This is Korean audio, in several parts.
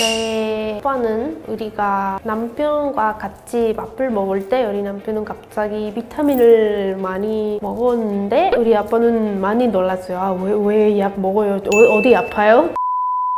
제 오빠는 우리가 남편과 같이 밥을 먹을 때 우리 남편은 갑자기 비타민을 많이 먹었는데 우리 아빠는 많이 놀랐어요. 아, 왜, 왜 약 먹어요? 어, 어디 아파요?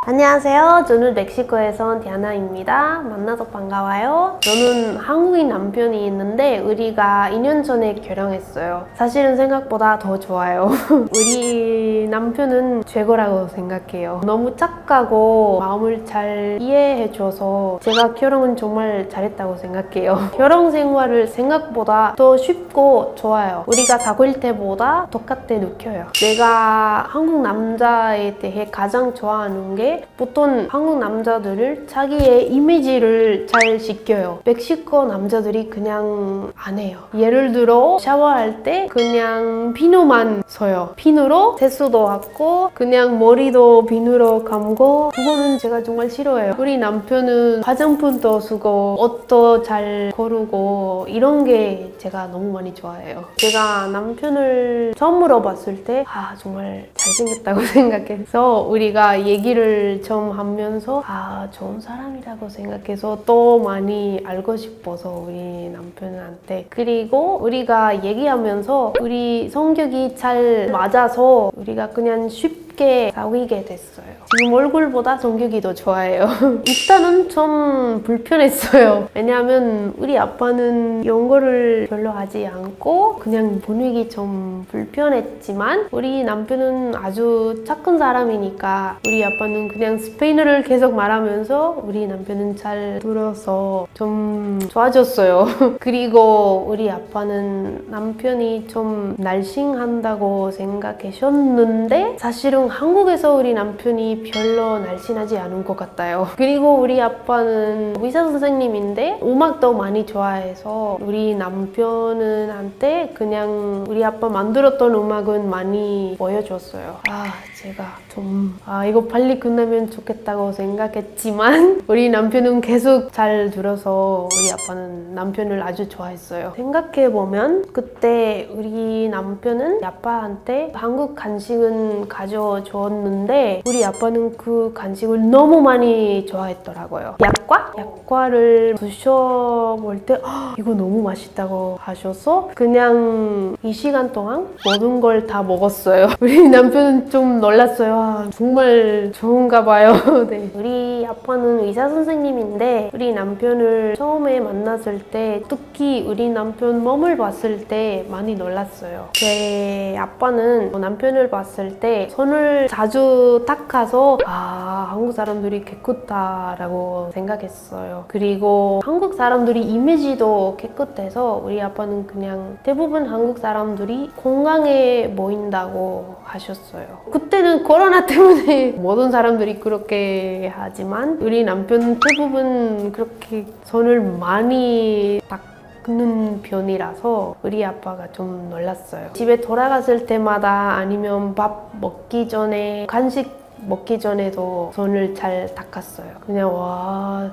안녕하세요. 저는 멕시코에서 온 디아나입니다. 만나서 반가워요. 저는 한국인 남편이 있는데 우리가 2년 전에 결혼했어요. 사실은 생각보다 더 좋아요. 우리 남편은 최고라고 생각해요. 너무 착하고 마음을 잘 이해해줘서 제가 결혼은 정말 잘했다고 생각해요. 결혼 생활을 생각보다 더 쉽고 좋아요. 우리가 사귈 때보다 똑같아 느껴요. 내가 한국 남자에 대해 가장 좋아하는 게 보통 한국 남자들을 자기의 이미지를 잘 지켜요. 멕시코 남자들이 그냥 안 해요. 예를 들어 샤워할 때 그냥 비누만 써요. 비누로 세수도 하고 그냥 머리도 비누로 감고 그거는 제가 정말 싫어해요. 우리 남편은 화장품도 쓰고 옷도 잘 고르고 이런 게 제가 너무 많이 좋아해요. 제가 남편을 처음으로 봤을 때 아 정말 잘생겼다고 생각해서 우리가 얘기를 좀 하면서 아 좋은 사람이라고 생각해서 또 많이 알고 싶어서 우리 남편한테 그리고 우리가 얘기하면서 우리 성격이 잘 맞아서 우리가 그냥 쉽게 사귀게 됐어요. 지금 얼굴보다 성격이 더 좋아해요. 일단은 좀 불편했어요. 왜냐하면 우리 아빠는 연거를 별로 하지 않고 그냥 분위기 좀 불편했지만 우리 남편은 아주 착한 사람이니까 우리 아빠는 그냥 스페인어를 계속 말하면서 우리 남편은 잘 들어서 좀 좋아졌어요. 그리고 우리 아빠는 남편이 좀 날씬한다고 생각하셨는데 사실은 한국에서 우리 남편이 별로 날씬하지 않은 것 같아요. 그리고 우리 아빠는 의사 선생님인데 음악도 많이 좋아해서 우리 남편은 한테 그냥 우리 아빠 만들었던 음악은 많이 보여줬어요. 아 제가 좀 아 이거 빨리 끝나면 좋겠다고 생각했지만 우리 남편은 계속 잘 들어서 우리 아빠는 남편을 아주 좋아했어요. 생각해 보면 그때 우리 남편은 아빠한테 한국 간식은 가져줬는데 우리 아빠 는 그 간식을 너무 많이 좋아했더라고요. 약 과? 약과를 드셔볼 때 "헉, 이거 너무 맛있다고 하셔서 그냥 이 시간 동안 모든 걸 다 먹었어요. 우리 남편은 좀 놀랐어요. 아, 정말 좋은가 봐요. 네. 우리 아빠는 의사 선생님인데 우리 남편을 처음에 만났을 때 특히 우리 남편 몸을 봤을 때 많이 놀랐어요. 제 아빠는 남편을 봤을 때 손을 자주 닦아서 아 한국 사람들이 깨끗하다라고 생각 했어요. 그리고 한국 사람들이 이미지도 깨끗해서 우리 아빠는 그냥 대부분 한국 사람들이 건강해 보인다고 하셨어요. 그때는 코로나 때문에 모든 사람들이 그렇게 하지만 우리 남편은 대부분 그렇게 손을 많이 닦 는 편이라서 우리 아빠가 좀 놀랐어요. 집에 돌아갔을 때마다 아니면 밥 먹기 전에 간식 먹기 전에도 손을 잘 닦았어요. 그냥 와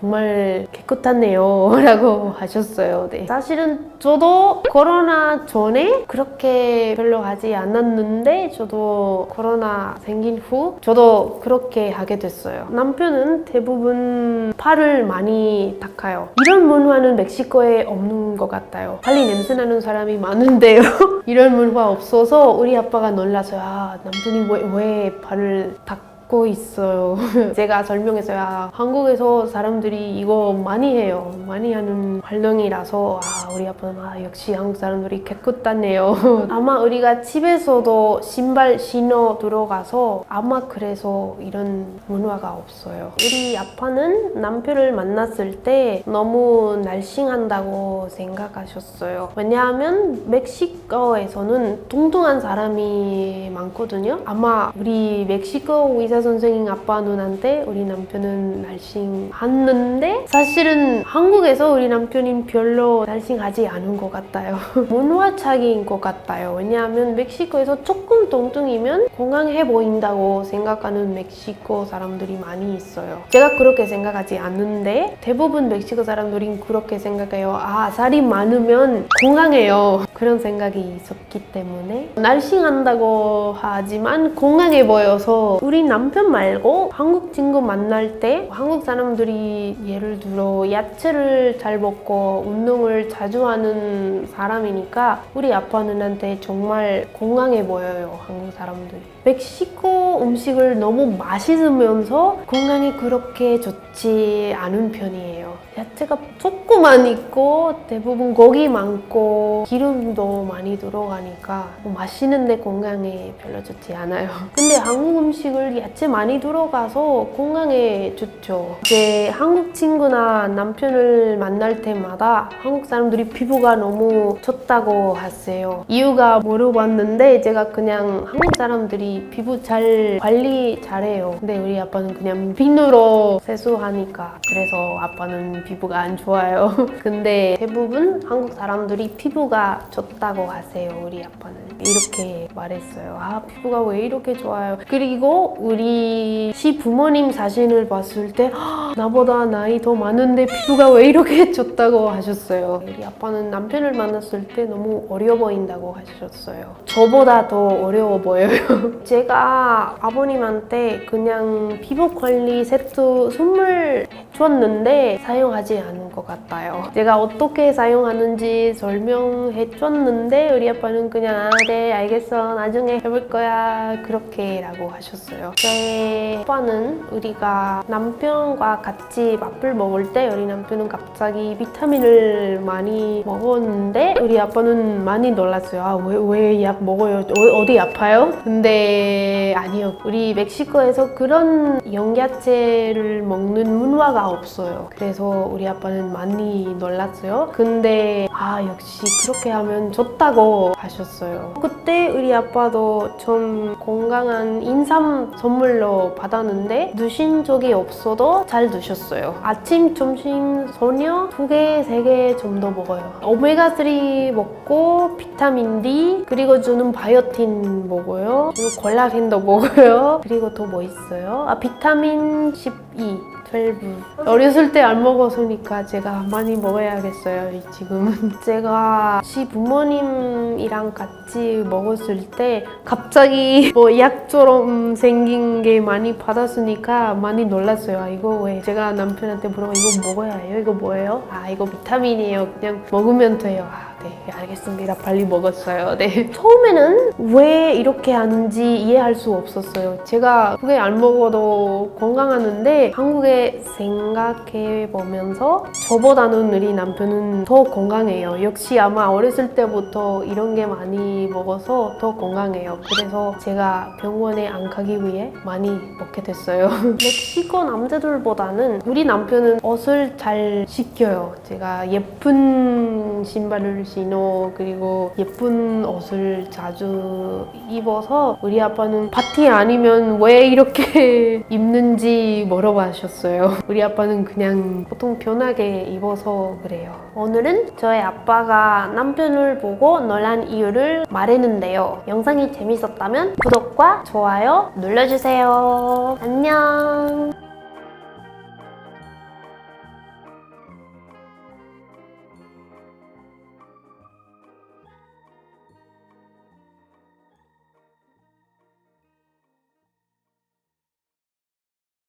정말 깨끗하네요 라고 하셨어요. 네. 사실은 저도 코로나 전에 그렇게 별로 하지 않았는데 저도 코로나 생긴 후 저도 그렇게 하게 됐어요. 남편은 대부분 팔을 많이 닦아요. 이런 문화는 멕시코에 없는 것 같아요. 빨리 냄새나는 사람이 많은데요. 이런 문화 없어서 우리 아빠가 놀라서 아 남편이 왜, 왜 팔을 닦 고 있어요. 제가 설명했어요. 아, 한국에서 사람들이 이거 많이 해요. 많이 하는 활동이라서 아, 우리 아빠는 아, 역시 한국 사람들이 깨끗하네요. 아마 우리가 집에서도 신발 신어 들어가서 아마 그래서 이런 문화가 없어요. 우리 아빠는 남편을 만났을 때 너무 날씬한다고 생각하셨어요. 왜냐하면 멕시코에서는 뚱뚱한 사람이 많거든요. 아마 우리 멕시코 의사 선생님 아빠 누나한테 우리 남편은 날씬했는데 사실은 한국에서 우리 남편이 별로 날씬하지 않은 것 같아요. 문화 차이인 것 같아요. 왜냐하면 멕시코에서 조금 뚱뚱이면 건강해 보인다고 생각하는 멕시코 사람들이 많이 있어요. 제가 그렇게 생각하지 않는데 대부분 멕시코 사람들이 그렇게 생각해요. 아 살이 많으면 건강해요. 그런 생각이 있었기 때문에 날씬한다고 하지만 건강해 보여서 우리 남 남편 말고 한국 친구 만날 때 한국 사람들이 예를 들어 야채를 잘 먹고 운동을 자주 하는 사람이니까 우리 아빠 누나한테 정말 건강해 보여요 한국 사람들이. 멕시코 음식을 너무 맛있으면서 건강에 그렇게 좋지 않은 편이에요 야채가 조금만 있고 대부분 고기 많고 기름도 많이 들어가니까 뭐 맛있는데 건강에 별로 좋지 않아요. 근데 한국 음식을 야채 많이 들어가서 건강에 좋죠. 이제 한국 친구나 남편을 만날 때마다 한국 사람들이 피부가 너무 좋다고 하세요. 이유가 물어봤는데 제가 그냥 한국 사람들이 피부 잘 관리 잘해요. 근데 우리 아빠는 그냥 비누로 세수하니까 그래서 아빠는 피부가 안 좋아요. 근데 대부분 한국 사람들이 피부가 좋다고 하세요 우리 아빠는. 이렇게 말했어요. 아 피부가 왜 이렇게 좋아요? 그리고 우리 시 부모님 사진을 봤을 때 "헉, 나보다 나이 더 많은데 피부가 왜 이렇게 좋다고 하셨어요? 우리 아빠는 남편을 만났을 때 너무 어려 보인다고 하셨어요. 저보다 더 어려워 보여요. 제가 아버님한테 그냥 피부 관리 세트 선물 줬는데 사용 하지 않은 것 같아요. 제가 어떻게 사용하는지 설명해 줬는데 우리 아빠는 그냥 아, 네 알겠어 나중에 해볼 거야 그렇게 라고 하셨어요. 저희 아빠는 우리가 남편과 같이 밥을 먹을 때 우리 남편은 갑자기 비타민을 많이 먹었는데 우리 아빠는 많이 놀랐어요. 아, 왜, 왜약 먹어요? 어, 어디 아파요? 근데 아니요. 우리 멕시코에서 그런 영야채를 먹는 문화가 없어요. 그래서 우리 아빠는 많이 놀랐어요. 근데 아 역시 그렇게 하면 좋다고 하셨어요. 그때 우리 아빠도 좀 건강한 인삼 선물로 받았는데 드신 적이 없어도 잘 드셨어요. 아침, 점심, 저녁 두 개, 세 개 정도 먹어요. 오메가3 먹고 비타민 D 그리고 저는 바이오틴 먹어요. 그리고 콜라겐도 먹어요. 그리고 또 뭐 있어요? 아 비타민 12 12. 어렸을 때 안 먹었으니까 제가 많이 먹어야겠어요, 이 지금은. 제가 시 부모님이랑 같이 먹었을 때 갑자기 뭐 약처럼 생긴 게 많이 받았으니까 많이 놀랐어요. 아, 이거 왜? 제가 남편한테 물어봐, 이거 먹어야 해요? 이거 뭐예요? 아, 이거 비타민이에요. 그냥 먹으면 돼요. 아, 네, 알겠습니다. 빨리 먹었어요. 네. 처음에는 왜 이렇게 하는지 이해할 수 없었어요. 제가 그게 안 먹어도 건강하는데 한국에 생각해 보면서 저보다는 우리 남편은 더 건강해요. 역시 아마 어렸을 때부터 이런 게 많이 먹어서 더 건강해요. 그래서 제가 병원에 안 가기 위해 많이 먹게 됐어요. 멕시코 남자들보다는 우리 남편은 옷을 잘 시켜요. 제가 예쁜 신발을 신어 그리고 예쁜 옷을 자주 입어서 우리 아빠는 파티 아니면 왜 이렇게 입는지 물어봐셨어요. 우리 아빠는 그냥 보통 편하게 입어서 그래요. 오늘은 저의 아빠가 남편을 보고 놀란 이유를 말했는데요. 영상이 재밌었다면 구독과 좋아요 눌러주세요. 안녕.